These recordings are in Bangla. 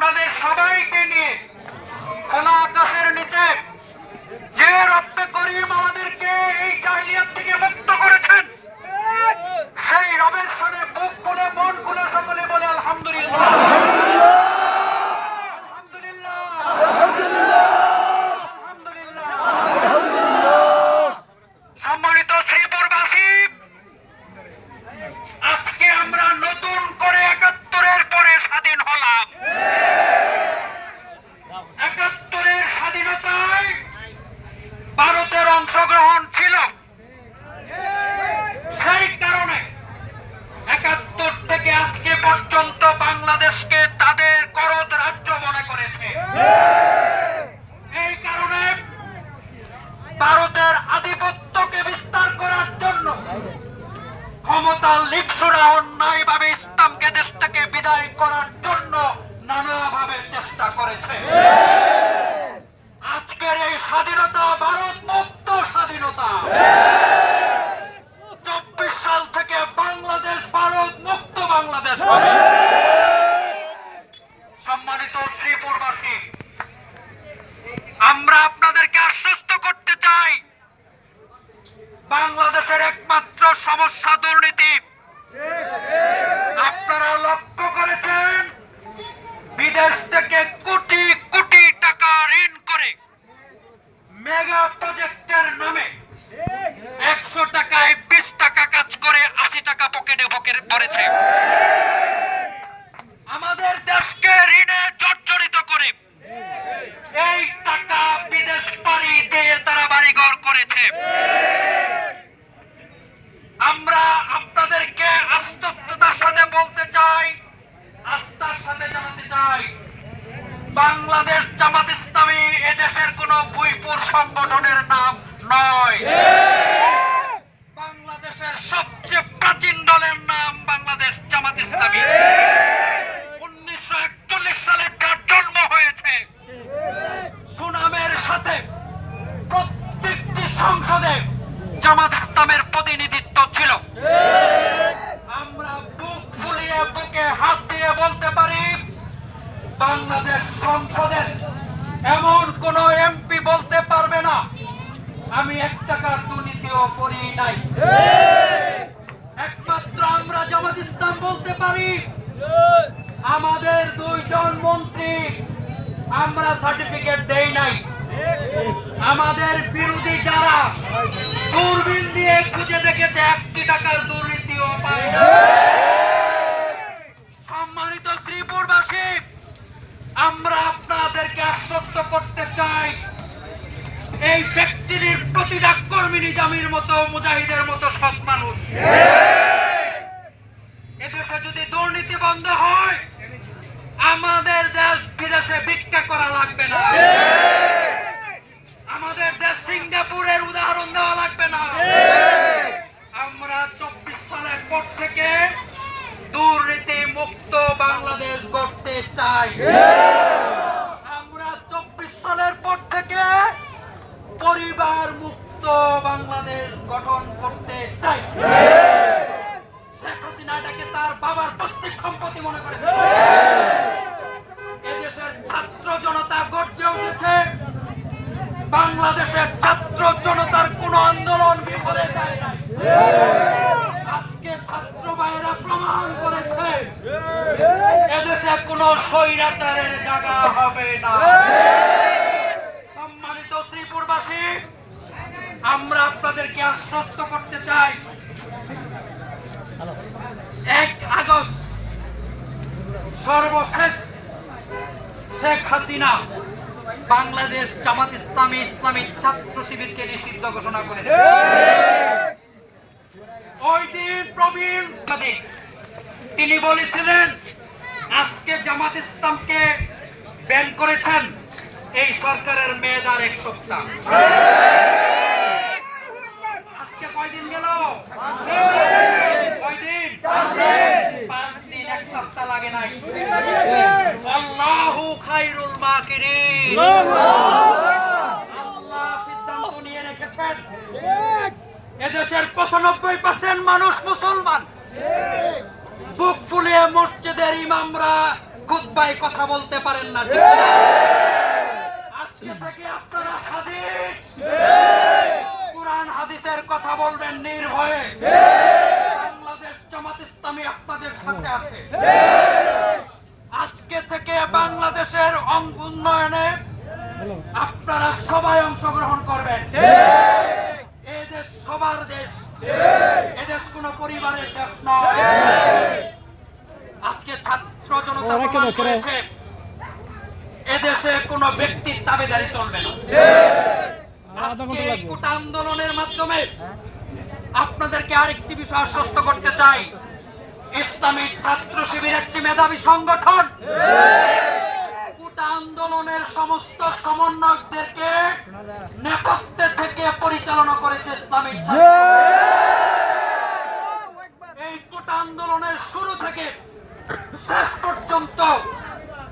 আপনাদের সবাইকে নিয়ে খোলা আকাশের নিচে যে রক্ত করিম আমাদেরকে এই জাহিলিয়াত থেকে মুক্ত করেছেন সেই রবের সাথে বুক খুলে মন খুলে সকলে বলে আলহামদুলিল্লাহ আলহামদুলিল্লাহ আলহামদুলিল্লাহ সম্মানিত শ্রীপুরবাসী আজকে আমরা নতুন করে একাত্তরের পরে স্বাধীন হলাম একাত্তরের স্বাধীনতায় ভারতের অংশগ্রহণ ছিল সেই কারণে একাত্তর থেকে আজকে পর্যন্ত বাংলাদেশকে তাদের করদ রাজ্য মনে করেছে এই কারণে ভারতের আধিপত্যকে বিস্তার করার জন্য ক্ষমতার লিপসুরা অন্যায় ভাবে ইসলামকে দেশ থেকে বিদায় করার জন্য নানাভাবে চেষ্টা করেছে। আজকের এই স্বাধীনতা ভারত মুক্ত স্বাধীনতা। চব্বিশ সাল থেকে বাংলাদেশ ভারত মুক্ত বাংলাদেশ সম্মানিত শ্রীপুরবাসী, আমরা আপনাদেরকে আশ্বস্ত করতে চাই বাংলাদেশের একমাত্র সমস্যা দুর্নীতি আপনারা লক্ষ্য করেছেন বিদেশ থেকে কোটি কোটি টাকা ঋণ করে মেগা প্রজেক্টের নামে। একশো টাকায় বিশ টাকা কাজ করে আশি টাকা পকেটে পকেটে ভরেছে আমাদের দেশকে ঋণে জর্জরিত করে। এই টাকা বিদেশ পাড়ি দিয়ে তারা বাড়িঘর করেছে। আমরা আপনাদেরকে আস্ততার সাথে বলতে চাই আস্থার সাথে জানাতে চাই বাংলাদেশ জামাত ইসলামী এদেশের কোন বইপুর সংগঠনের নাম নয় বাংলাদেশের সবচেয়ে প্রাচীন দলের নাম বাংলাদেশ জামাত ইসলামী উনিশশো একচল্লিশ সালে যার জন্ম হয়েছে সুনামের সাথে প্রত্যেকটি সংসদে জামাত ইসলামের প্রতিনিধিত্ব ছিল। আমরা বুক ফুলিয়ে বুকে হাত দিয়ে বলতে পারি, বাংলাদেশ সংসদের এমন কোন এমপি বলতে পারবে না। আমি এক টাকার দুর্নীতিও করি নাই। একমাত্র আমরা জামাত ইসলাম বলতে পারি, আমাদের দুইজন মন্ত্রী আমরা সার্টিফিকেট দেই নাই। আমাদের বিরোধী যারা দূরবীন দিয়ে খুঁজে দেখেছে একটি টাকার দুর্নীতিও পায় সম্মানিত শ্রীপুরবাসী, আমরা আপনাদেরকে আশ্বস্ত করতে চাই, এই ফ্যাক্টরির প্রতিটা কর্মী নিজামীর মতো, মুজাহিদের মতো সৎ মানুষ। এদেশে যদি দুর্নীতি বন্ধ হয়, আমাদের দেশ বিদেশে ভিক্ষা করা লাগবে না। সিঙ্গাপুরের উদাহরণ দেওয়া লাগবে না। আমরা চব্বিশ সালের পর থেকে দুর্নীতি মুক্ত বাংলাদেশ গড়তে চাই আমরা চব্বিশ সালের পর থেকে পরিবার মুক্ত বাংলাদেশ গঠন করতে চাই শেখ হাসিনা এটাকে তার বাবার প্রত্যেক সম্পত্তি মনে করে এদেশের ছাত্র জনতা গর্জে উঠেছে বাংলাদেশের ছাত্র জনতার কোন আন্দোলন বিফলে যায় নাই। আজকে ছাত্র ভাইয়েরা প্রমাণ করেছে, এদেশে কোন স্বৈরাচারের জায়গা হবে না। সম্মানিত শ্রীপুরবাসী, আমরা আপনাদেরকে আশ্বস্ত করতে চাই, এক আগস্ট সর্বশেষ শেখ হাসিনা বাংলাদেশ জামাত ইসলামী ইসলামী ছাত্র শিবিরকে নিষিদ্ধ ঘোষণা করে তিনি বলেছিলেন, আজকে জামাত ইসলামকে ব্যান করেছেন এই সরকারের মেয়েদার এক সপ্তাহ। আজকে কয়দিন গেল কয়দিন পাঁচ দিন এক সপ্তাহ লাগে নাই আল্লাহু খাইরুল মাকিরিন। আল্লাহ সিদ্ধান্ত নিয়ে রেখেছেন। এদেশের পঁচানব্বই পার্সেন্ট মানুষ মুসলমান। বুক ফুলিয়ে মসজিদের ইমামরা খুতবায় কথা বলতে পারেন না ঠিক? আজকে থেকে আপনারা স্বাধীন। কোরআন হাদিসের কথা বলবেন নির্ভয়ে। ইসলামী আপনাদের সাথে আছে। আজকে থেকে বাংলাদেশের অঙ্গ উন্নয়নে আপনারা সবাই অংশগ্রহণ করবেন। এই দেশ সবার দেশ। এদেশ কোন পরিবারের দেশ নয়। আজকে ছাত্র জনতা প্রমাণ করেছে এদেশে কোন ব্যক্তির দাবিদারি চলবে না। আন্দোলনের মাধ্যমে আপনাদেরকে আরেকটি বিষয় আশ্বস্ত করতে চাই। ইসলামী ছাত্র শিবির একটি মেধাবী সংগঠন। কোটা আন্দোলনের সমস্ত সমন্বয়কদেরকে নেপথ্যে থেকে পরিচালনা করেছে ইসলামী ছাত্র এই কোটা আন্দোলনের শুরু থেকে শেষ পর্যন্ত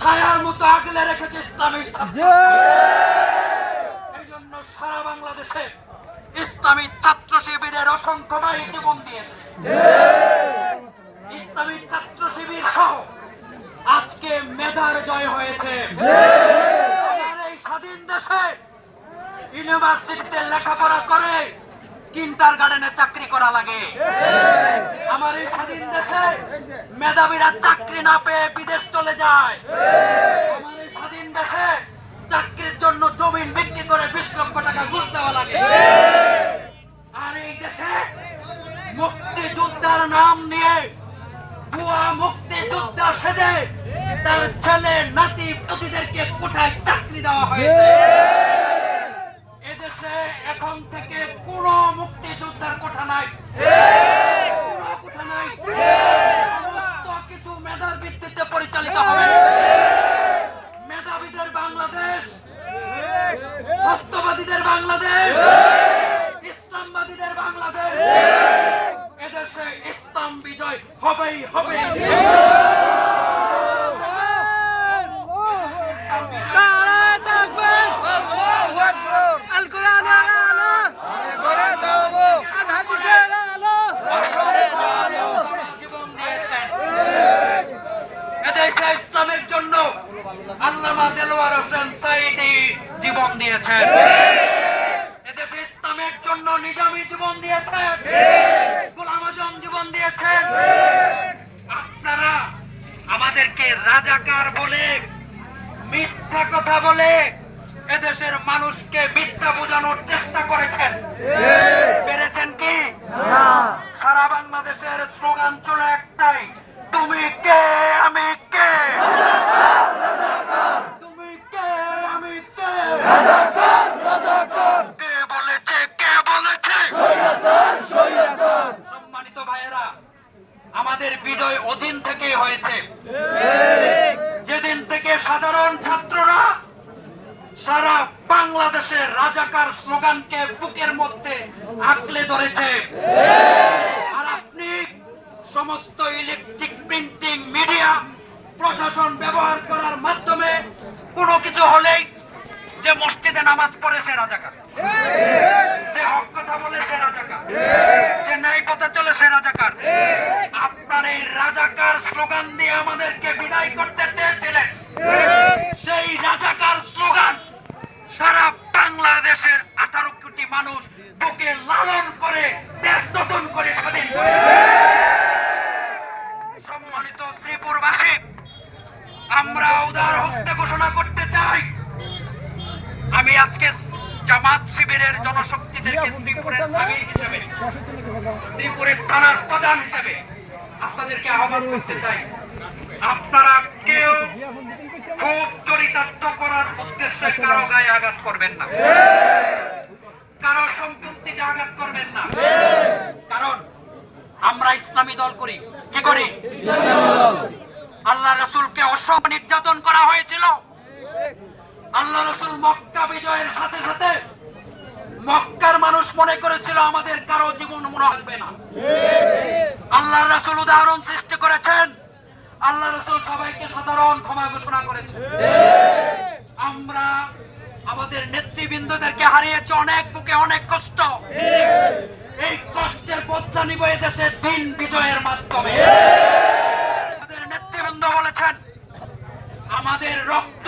ছায়ার মতো আগলে রেখেছে ইসলামী ছাত্র। এই জন্য সারা বাংলাদেশে ইসলামী ছাত্র শিবিরের অসংখ্য ভাই জীবন দিয়েছে। ইসলামী ছাত্র শিবির সহ আজকে মেধার জয় হয়েছে। এই স্বাধীন দেশে ইউনিভার্সিটিতে লেখাপড়া করে কিন্টার গার্ডেনে চাকরি করা লাগে। আমার এই স্বাধীন দেশে মেধাবীরা চাকরি না পেয়ে বিদেশ চলে যায়। আমার এই স্বাধীন দেশে চাকরির জন্য জমিন বিক্রি করে বিশ লক্ষ টাকা ঘুষ দেওয়া লাগে। আর এই দেশে মুক্তিযোদ্ধার নাম নিয়ে ভুয়া মুক্তিযোদ্ধা সেজে তার ছেলে নাতি পুতিদেরকে কোথায় চাকরি দেওয়া হয়েছে। এদেশে এখন থেকে কোন মুক্তিযোদ্ধার কোঠা নাই। কোঠা কিছু মেধার পরিচালিত হবে। মেধাবীদের বাংলাদেশ, সত্যবাদীদের বাংলাদেশ, ইসলামবাদীদের বাংলাদেশ। ইসলাম বিজয় হবেই হবে ইসলাম বিজয় জীবন দিয়েছেন এদেশে ইসলামের জন্য আল্লামা দেলোয়ার হোসেন সাইদি জীবন দিয়েছেন এদেশে ইসলামের জন্য নিজামী জীবন দিয়েছেন গোলাম আজম জীবন দিয়েছেন আপনারা আমাদেরকে রাজাকার বলে মিথ্যা কথা বলে এদেশের মানুষকে মিথ্যা বোঝানোর চেষ্টা করেছেন। পেরেছেন কি? সারা বাংলাদেশের স্লোগান চলে একটাই তুমি কে আমি কে? তুমি কে আমি কে? কে বলেছে কে বলেছে? সম্মানিত ভাইয়েরা আমাদের বিজয় অধীন থেকে হয়েছে। যেদিন থেকে সাধারণ ছাত্ররা সারা বাংলাদেশের রাজাকার স্লোগানকে বুকের মধ্যে আঁকলে ধরেছে। আর আপনি সমস্ত ইলেকট্রিক, প্রিন্টিং, মিডিয়া, প্রশাসন ব্যবহার করার মাধ্যমে কোনো কিছু হলেই যে মসজিদে নামাজ পড়ে সে রাজাকার। যে হক কথা বলে সে রাজাকার। যে ন্যায় কথা চলে সে রাজাকার। আপনার এই রাজাকার স্লোগান দিয়ে আমাদেরকে বিদায় করতে চেয়েছিলেন। সেই রাজাকার স্লোগান সারা বাংলাদেশের আঠারো কোটি মানুষ বুকে লালন করে, দেশ নতুন করে স্বাধীন সম্মানিত ত্রিপুরবাসী, আমরা উদার হস্তে ঘোষণা করতে চাই। আমি আজকে জামাত শিবিরের জনশক্তিদেরকে ত্রিপুরের আমির হিসেবে ত্রিপুরের থানার প্রধান হিসেবে আপনাদেরকে আহ্বান করতে চাই। আপনারা কেউ খুব চরিতার্থ করার উদ্দেশ্যে কারও গায়ে আঘাত করবেন না। কারও সম্পত্তিতে আঘাত করবেন না। কারণ আমরা ইসলামী দল করি। কি করি? আল্লাহ রসুলকে অসম নির্যাতন করা হয়েছিল। আল্লাহ রসুল মক্কা বিজয়ের সাথে সাথে মনে আমাদের কারও জীবন মনে না। আল্লাহ রসুল উদাহরণ সৃষ্টি করেছেন। আল্লাহ রসুল সবাইকে সাধারণ ক্ষমা ঘোষণা করেছেন। আমরা আমাদের নেতৃবৃন্দদেরকে হারিয়েছি অনেক বুকে অনেক কষ্ট। এই কষ্টের বদলা নিব দিন বিজয়ের মাধ্যমে। আমাদের নেতৃবৃন্দ বলেছেন, আমাদের রক্ত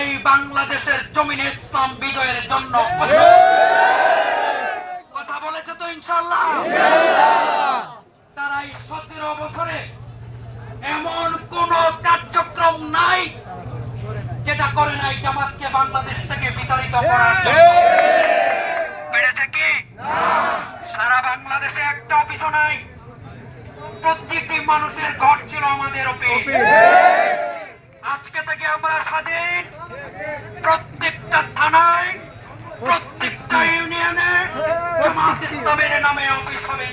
এই বাংলাদেশের জমিনে ইসলাম বিজয়ের জন্য ইনশাল্লাহ তারা সতেরো বছরে এমন কোন কার্যক্রম নাই যেটা করে নাই জামাতকে বাংলাদেশ থেকে বিতাড়িত করার পেরেছে কি সারা বাংলাদেশে একটা অফিসও নাই। প্রত্যেকটি মানুষের ঘর ছিল আমাদের অফিস। আজকে থেকে আমরা স্বাধীন প্রত্যেকটা থানায় প্রত্যেকটা ইউনিয়নে জামাত ইসলামের নামে অফিস হবে।